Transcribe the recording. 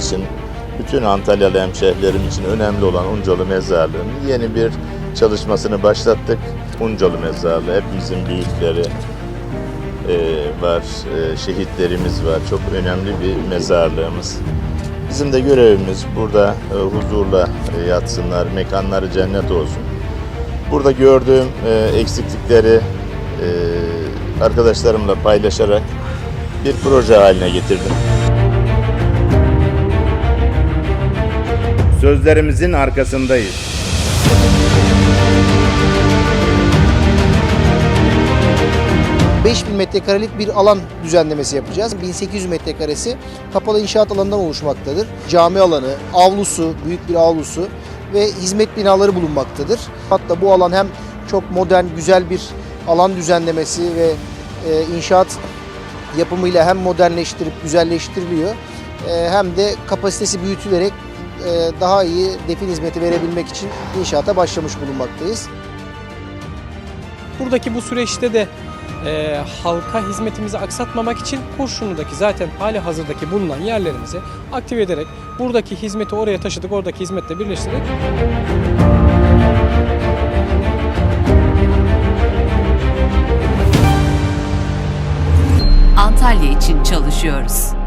için, bütün Antalyalı hemşehrilerim için önemli olan Uncalı Mezarlığı'nın yeni bir çalışmasını başlattık. Uncalı Mezarlığı hepimizin büyükleri e, var, e, şehitlerimiz var. Çok önemli bir mezarlığımız. Bizim de görevimiz burada e, huzurla e, yatsınlar, mekanları cennet olsun. Burada gördüğüm e, eksiklikleri e, arkadaşlarımla paylaşarak bir proje haline getirdim. Sözlerimizin arkasındayız. 5000 metrekarelik bir alan düzenlemesi yapacağız. 1800 metrekaresi kapalı inşaat alanından oluşmaktadır. Cami alanı, avlusu, büyük bir avlusu ve hizmet binaları bulunmaktadır. Hatta bu alan hem çok modern, güzel bir alan düzenlemesi ve e, inşaat yapımıyla hem modernleştirip güzelleştiriliyor e, hem de kapasitesi büyütülerek e, daha iyi defin hizmeti verebilmek için inşaata başlamış bulunmaktayız. Buradaki bu süreçte de e, halka hizmetimizi aksatmamak için Kurşunlu'daki zaten hali hazırdaki bulunan yerlerimizi aktive ederek buradaki hizmeti oraya taşıdık, oradaki hizmetle birleştirerek Antalya için çalışıyoruz.